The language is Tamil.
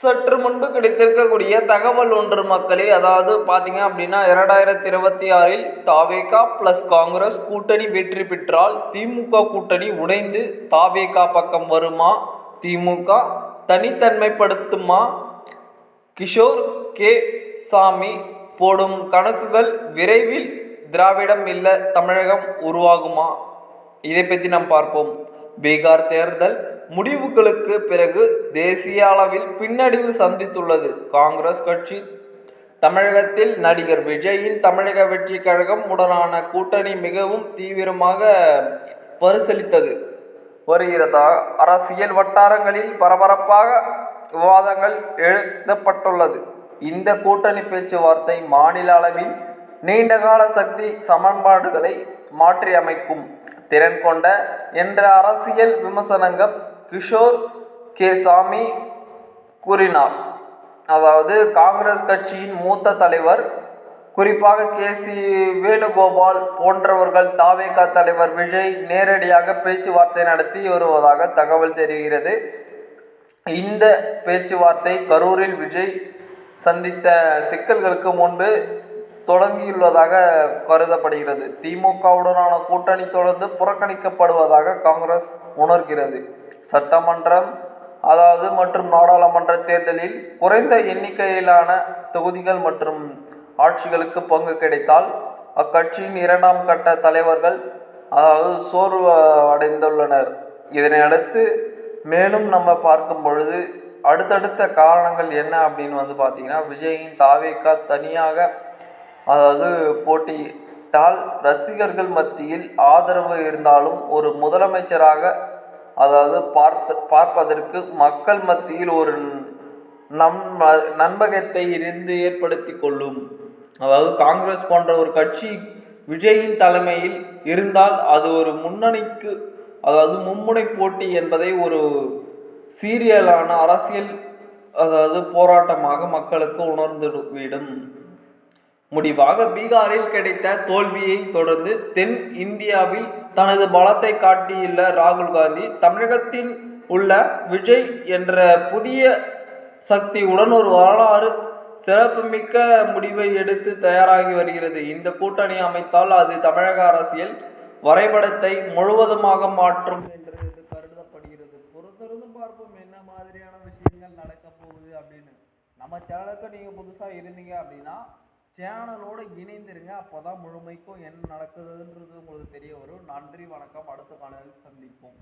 சற்று முன்பு கிடைத்திருக்கக்கூடிய தகவல் ஒன்று மக்களே அதாவது பார்த்தீங்க அப்படின்னா இரண்டாயிரத்தி இருபத்தி ஆறில் தாவேகா ப்ளஸ் காங்கிரஸ் கூட்டணி வெற்றி பெற்றால் திமுக கூட்டணி உடைந்து தாவேகா பக்கம் வருமா? திமுக தனித்தன்மைப்படுத்துமா? கிஷோர் கே. சாமி போடும் கணக்குகள் விரைவில் திராவிடம் இல்லை தமிழகம் உருவாகுமா? இதை பற்றி நாம் பார்ப்போம். பீகார் தேர்தல் முடிவுகளுக்கு பிறகு தேசிய அளவில் பின்னடைவு சந்தித்துள்ளது. காங்கிரஸ் கட்சி தமிழகத்தில் நடிகர் விஜயின் தமிழக வெற்றி கழகம் உடனான கூட்டணி மிகவும் தீவிரமாக பரிசீலித்தது. வருகிறதா? அரசியல் வட்டாரங்களில் பரபரப்பாக விவாதங்கள் எழுதப்பட்டுள்ளது. இந்த கூட்டணி பேச்சுவார்த்தை மாநில அளவில் நீண்டகால சக்தி சமன்பாடுகளை மாற்றியமைக்கும் திறன் கொண்ட என்ற அரசியல் விமர்சனங்கள் கிஷோர் கே சாமி கூறினார். அதாவது காங்கிரஸ் கட்சியின் மூத்த தலைவர் குறிப்பாக கே சி வேணுகோபால் போன்றவர்கள் தாவேகா தலைவர் விஜய் நேரடியாக பேச்சுவார்த்தை நடத்தி வருவதாக தகவல் தெரிகிறது. இந்த பேச்சுவார்த்தை கரூரில் விஜய் சந்தித்த சிக்கல்களுக்கு முன்பு தொடங்கியுள்ளதாக கருதப்படுகிறது. திமுகவுடனான கூட்டணி தொடர்ந்து புறக்கணிக்கப்படுவதாக காங்கிரஸ் உணர்கிறது. சட்டமன்றம் அதாவது மற்றும் நாடாளுமன்ற தேர்தலில் குறைந்த எண்ணிக்கையிலான தொகுதிகள் மற்றும் ஆட்சிகளுக்கு பங்கு கிடைத்தால் அக்கட்சியின் இரண்டாம் கட்ட தலைவர்கள் அதாவது சோர்வு அடைந்துள்ளனர். இதனை அடுத்து மேலும் நம்ம பார்க்கும் பொழுது அடுத்தடுத்த காரணங்கள் என்ன அப்படின்னு வந்து பார்த்தீங்கன்னா விஜயின் தாவேக்கா தனியாக அதாவது போட்டியிட்டால் ரசிகர்கள் மத்தியில் ஆதரவு இருந்தாலும் ஒரு முதலமைச்சராக அதாவது பார்த்து பார்ப்பதற்கு மக்கள் மத்தியில் ஒரு நம் நண்பகத்தை இருந்து ஏற்படுத்தி கொள்ளும். அதாவது காங்கிரஸ் போன்ற ஒரு கட்சி விஜயின் தலைமையில் இருந்தால் அது ஒரு முன்னணிக்கு அதாவது மும்முனை போட்டி என்பதை ஒரு சீரியலான அரசியல் அதாவது போராட்டமாக மக்களுக்கு உணர்ந்துவிடும். முடிவாக பீகாரில் கிடைத்த தோல்வியை தொடர்ந்து தென் இந்தியாவில் தனது பலத்தை காட்டியுள்ள ராகுல் காந்தி தமிழகத்தில் உள்ள விஜய் என்ற புதிய சக்தியுடன் ஒரு வரலாறு சிறப்புமிக்க முடிவை எடுத்து தயாராகி வருகிறது. இந்த கூட்டணி அமைத்தால் அது தமிழக அரசியல் வரைபடத்தை முழுவதுமாக மாற்றும் என்று கருதப்படுகிறது. பொறுத்திருந்து பார்ப்போம் என்ன மாதிரியான விஷயங்கள் நடக்க போகுது அப்படின்னு. நம்ம சேனலுக்கு நீங்கள் புதுசாக இருந்தீங்க அப்படின்னா சேனலோடு இணைந்திருங்க. அப்போ தான் முழுமைக்கும் என்ன நடக்குதுன்றது உங்களுக்கு தெரிய வரும். நன்றி வணக்கம். அடுத்த காலையில் சந்திப்போம்.